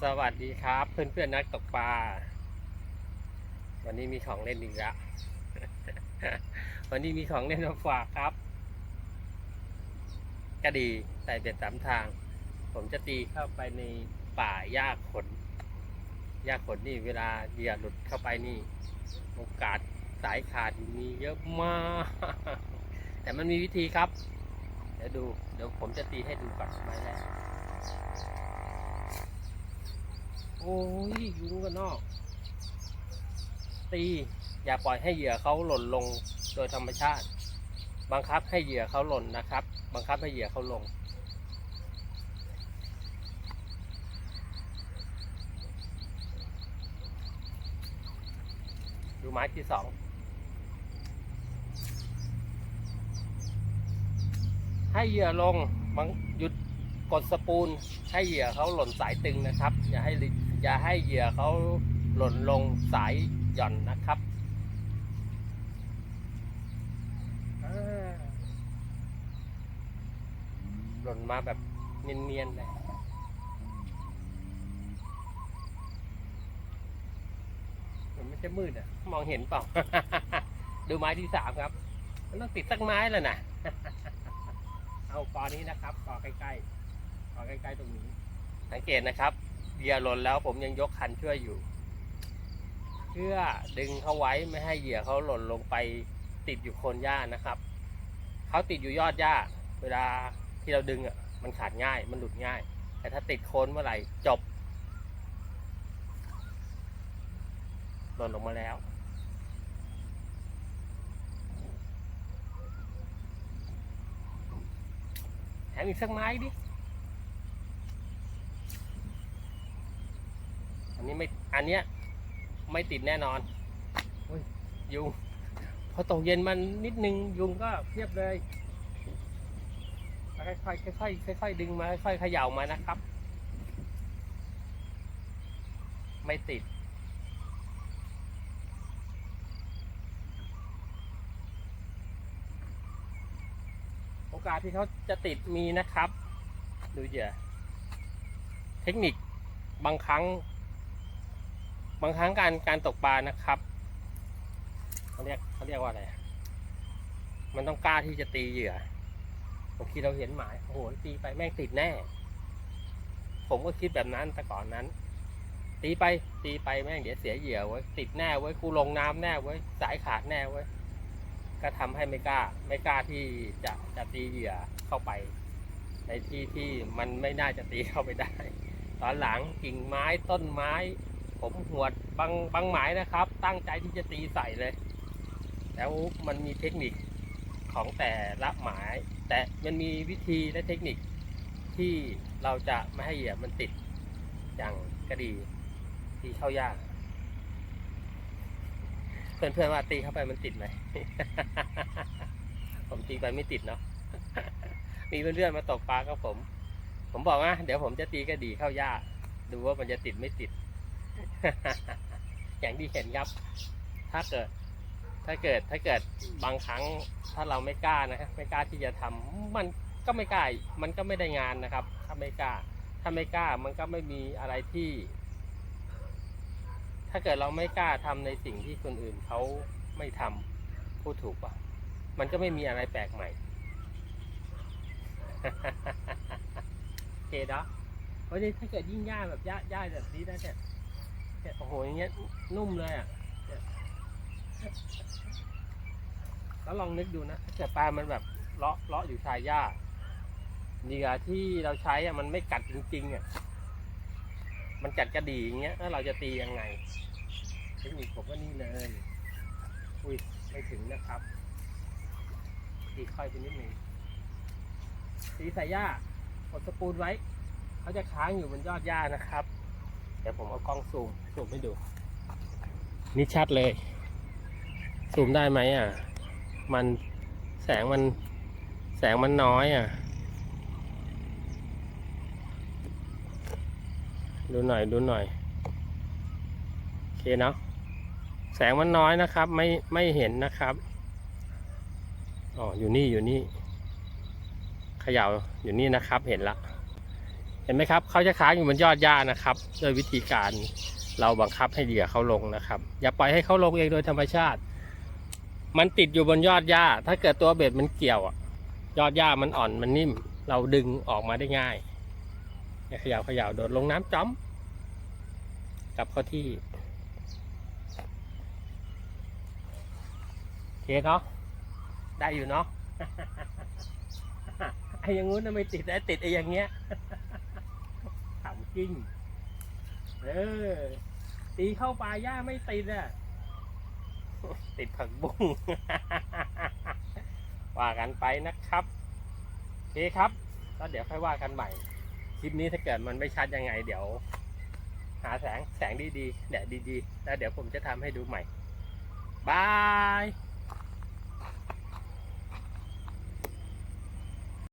สวัสดีครับเพื่อนเพื่อนๆนักตกปลา วันนี้มีของเล่นอีกแล้ว วันนี้มีของเล่นมาฝากครับ กระดีใส่เบ็ดสามทาง ผมจะตีเข้าไปในป่าหญ้าขนหญ้าขนนี่เวลาเหยื่อหลุดเข้าไปนี่ โอกาสสายขาดมีเยอะมาก แต่มันมีวิธีครับ เดี๋ยวดู เดี๋ยวผมจะตีให้ดูก่อนไม้แรก โอ้ยยุงกันนอก ตี อย่าปล่อยให้เหยื่อเขาหล่นลงโดยธรรมชาติ บังคับให้เหยื่อเขาหล่นนะครับ บังคับให้เหยื่อเขาลง ดูไม้ที่สองให้เหยื่อลงบังหยุด กดสปูลให้เหยื่อเขาหล่นสายตึงนะครับ อย่าให้ลิอย่าให้เหยื่อเขาหล่นลงสายหย่อนนะครับหล่นมาแบบเนียนๆเลยมันไม่ใช่มืดอะมองเห็นเปล่า ดูไม้ที่สามครับ มันต้องติดสักไม้แล้วนะ เอากอนี้นะครับกอใกล้ๆ อใกล้ๆตรงนี้สังเกตนะครับเหยื่อหล่นแล้วผมยังยกคันช่วยอยู่ เพื่อดึงเขาไว้ไม่ให้เหยื่อเขาหล่นลงไปติดอยู่โคนหญ้านะครับ เขาติดอยู่ยอดหญ้า เวลาที่เราดึงอะมันขาดง่าย มันหลุดง่าย แต่ถ้าติดโคนเมื่อไหร่จบหล่นลงมาแล้ว แถมอีกสักไม้ดิ อันนี้ ไม่อันเนี้ยไม่ติดแน่นอนโอ้ยยุงพอตกเย็นมันนิดนึงยุงก็เพียบเลยค่อยๆค่อยๆค่อยๆดึงมาค่อยๆเขย่ามานะครับ ไม่ติดโอกาสที่เขาจะติดมีนะครับ ดูเหยื่อเทคนิคบางครั้ง บางครั้งการการตกปลานะครับเขาเรียกเขาเรียกว่าอะไร มันต้องกล้าที่จะตีเหยื่อบางทีเราเห็นหมายโอ้โหตีไปแม่งติดแน่ ผมก็คิดแบบนั้นแต่ก่อนนั้น ตีไปตีไปแม่งเดี๋ยวเสียเหยื่อไว้ยติดแน่ไว้ยกูลงน้ำแน่ไว้ยสายขาดแน่ไว้ยก็ทำให้ไม่กล้า ไม่กล้าที่จะจะตีเหยื่อเข้าไป ในที่ที่มันไม่น่าจะตีเข้าไปได้ ตอนหลังกิ่งไม้ต้นไม้ ผมหวดบางบางหมายนะครับ ตั้งใจที่จะตีใส่เลย แล้วมันมีเทคนิคของแต่ละหมาย แต่มันมีวิธีและเทคนิคที่เราจะไม่ให้เหยื่อมันติดอย่างกระดีตีเข้ายากเพื่อนๆว่าตีเข้าไปมันติดไหม ผมตีไปไม่ติดเนาะ มีเพื่อนๆมาตกปลากับผม ผมบอกว่าเดี๋ยวผมจะตีกระดีเข้ายากดูว่ามันจะติดไม่ติด อย่างที่เห็นครับ ถ้าเกิด ถ้าเกิด ถ้าเกิดบางครั้งถ้าเราไม่กล้านะไม่กล้าที่จะทำมันก็ไม่กล้า มันก็ไม่ได้งานนะครับ ถ้าไม่กล้า ถ้าไม่กล้า มันก็ไม่มีอะไรที่ ถ้าเกิดเราไม่กล้าทำในสิ่งที่คนอื่นเขาไม่ทำพูดถูกปะมันก็ไม่มีอะไรแปลกใหม่โอเคเนาะวันนี้ถ้าเกิดยิ่งหญ้าแบบหญ้าหญ้าแบบนี้นะเนี่ย เนี่ยโอ้โหอย่างเงี้ยนุ่มเลยอะเนี่ยแล้วลองนึกดูนะถ้าเกิดปลามันแบบเลาะเลาะอยู่ชายหญ้าเหยื่อที่เราใช้อะมันไม่กัดจริงๆอะมันกัดกระดีอย่างเงี้ยแล้วเราจะตียังไงเทคนิคผมก็นี่เลยอุ้ยไม่ถึงนะครับตีค่อยไปนิดหนึ่งตีใส่หญ้ากดสปูนไว้ เขาจะค้างอยู่บนยอดหญ้านะครับ เดี๋ยวผมเอากล้องซูม ซูมให้ดู นี่ชัดเลย ซูมได้ไหมอะ มันแสงมัน แสงมันน้อยอะ ดูหน่อยดูหน่อย โอเคเนาะแสงมันน้อยนะครับ ไม่ไม่เห็นนะครับอ๋ออยู่นี่อยู่นี่เขย่าอยู่นี่นะครับเห็นละ เห็นไหมครับเขาจะค้างอยู่บนยอดหญ้านะครับ โดยวิธีการ เราบังคับให้เหยื่อเขาลงนะครับ อย่าปล่อยให้เขาลงเองโดยธรรมชาติ มันติดอยู่บนยอดหญ้า ถ้าเกิดตัวเบ็ดมันเกี่ยวอะยอดหญ้ามันอ่อนมันนิ่ม เราดึงออกมาได้ง่ายเขย่าเขย่าโดดลงน้ำจ้อมกลับเข้าที่โอเคเนาะได้อยู่เนาะไอ้อยังงู้นไม่ติดไอ้ติดไอ้อย่างเงี้ยขำกิ้งเออ ตีเข้าปลาย้าไม่ติดอะ ติดผักบุ้ง ว่ากันไปนะครับโอเคครับแล้วเดี๋ยวค่อยว่ากันใหม่ คลิปนี้ถ้าเกิดมันไม่ชัดยังไง เดี๋ยว หาแสงแสงดีๆแดดดีๆ แล้วเดี๋ยวผมจะทำให้ดูใหม่ บาย